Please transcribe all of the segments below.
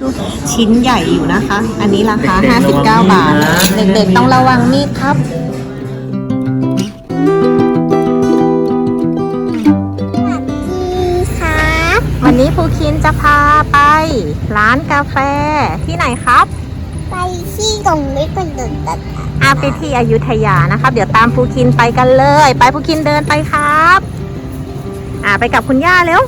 ดูชิ้นใหญ่อยู่นะคะ อันนี้ราคา 59 บาท เด็กๆต้องระวังมีดครับครับ วันนี้ภูคินจะพาไปร้านกาแฟที่ไหนครับ ไปที่ตรงนี้เป็นเดินตัดอาไปที่อยุธยานะครับ เดี๋ยวตามภูคินไปกันเลย ไปภูคินเดินไปครับ อ่าไปกับคุณย่าเร็ว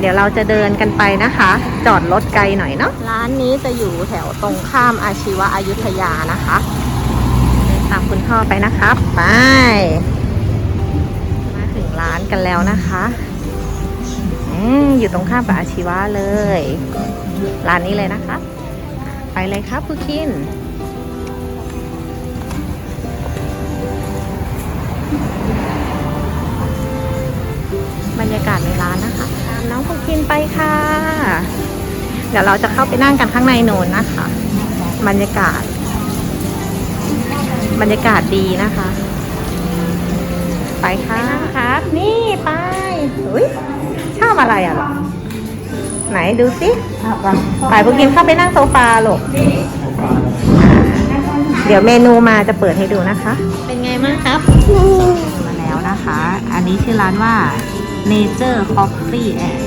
เดี๋ยวเราจะเดินกันไปนะคะ จอดรถไกลหน่อยเนาะร้านนี้จะอยู่แถวตรงข้ามอาชีวะอยุธยานะคะตามคุณพ่อไปนะครับ ไป มาถึงร้านกันแล้วนะคะอืมอยู่ตรงข้ามกับอาชีวะเลย ร้านนี้เลยนะคะ ไปเลยครับภูคิน ไปค่ะ เดี๋ยวเราจะเข้าไปนั่งกันข้างในโนนนะคะ บรรยากาศ บรรยากาศดีนะคะ ไปค่ะครับ นี่ไปอุ้ยชอบอะไรอะหรอไหนดูสิไปภูคินเข้าไปนั่งโซฟาลูกเดี๋ยวเมนูมาจะเปิดให้ดูนะคะ เป็นไงบ้างครับ มาแล้วนะคะ อันนี้ชื่อร้านว่า Nature Coffee and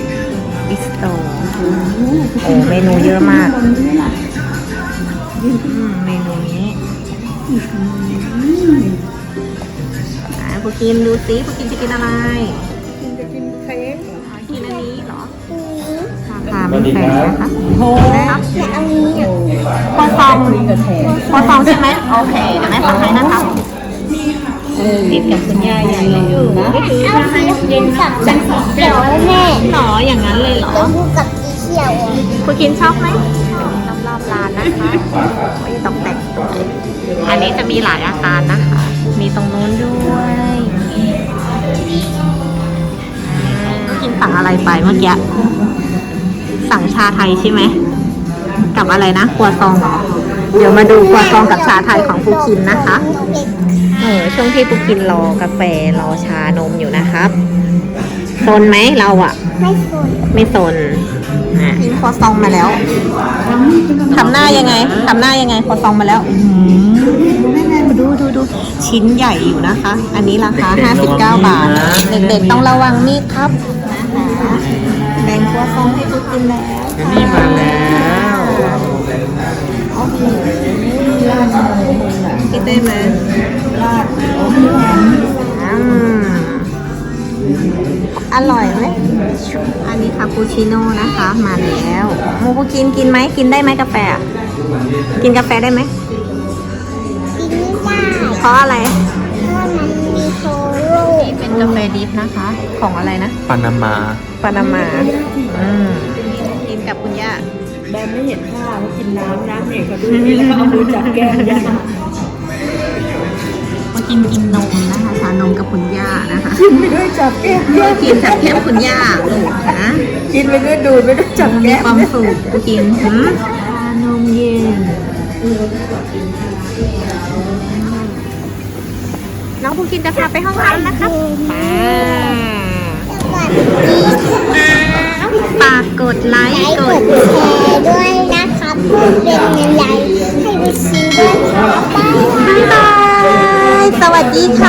Bistro โอ้เมนูเยอะมากอืมเมนูนี้อ่าผู้กินดูสิผู้กินจะกินอะไรจะกินเค้กอ๋อกินอันนี้เหรอราคาไม่แพงนะคะโอ้นะครับและอันนี้อะครัวซองครัวซองใช่ไหมโอเคเดี๋ยวแม่ทำให้นะคะ ติดกับคุณย่าใหญ่เลยนะเอาสีเย็นกับจังสีเขียวแล้วแม่หรออย่างนั้นเลยเหรอแล้วคู่กับสีเขียวอะคุณกินชอบไหมรอบๆร้านนะคะไว้ตกแต่งสวยอันนี้จะมีหลายอาคารนะคะ มีตรงนู้นด้วยอ่ากินสั่งอะไรไปเมื่อกี้สั่งชาไทยใช่ไหมกับอะไรนะครัวซอง เหรอเดี๋ยวมาดูครัวซองกับชาไทยของภูคินนะคะเด็กเออช่วงที่ภูคินรอกาแฟรอชานมอยู่นะครับโซนไหมเราอะไม่สนไม่สนกินคอซองมาแล้วทำหน้ายังไงทำหน้ายังไงคอซองมาแล้วดูดูดูชิ้นใหญ่อยู่นะคะ อันนี้ราคา59 บาท เด็กๆต้องระวังมีดครับนะคะแบ่งครัวซองให้ทุกกินแล้วนี่มาแล้ว กินได้ไหมอืมอร่อยไหมอันนี้คาปูชิโน่นะคะมาแล้วโมกุกินกินไหมกินได้ไหมกาแฟอะกินกาแฟได้ไหมกินไม่ได้เพราะอะไรเพราะมันมีโซโล่นี่เป็นกาแฟดิฟนะคะ ของอะไรนะปานามาปานามาอืมกินกับคุณย่า แบมไม่เห็นท่าเขากินน้ำน้ำเนี่ยเขาดูนี่แล้วก็เอามือจับแก้มยามากินกินนมนะคะชานมกับคุณย่านะคะกินไปด้วยจับแก้มกินจากแก้มคุณย่าลูกนะกินไปด้วยดูดไปด้วยจับมีแก้มความสุขกินหืมชานมเย็นน้องผู้กินจะพาไปห้องน้ำนะคะไปสวัสดีค่ะฝากกดไลไลค์ค์กกดดแชร์ด้วย บเพื่อเป็นกำลังให้ไปซีด้วยครับบ๊ายบายบ๊ายบาย สวัสดีค่ะ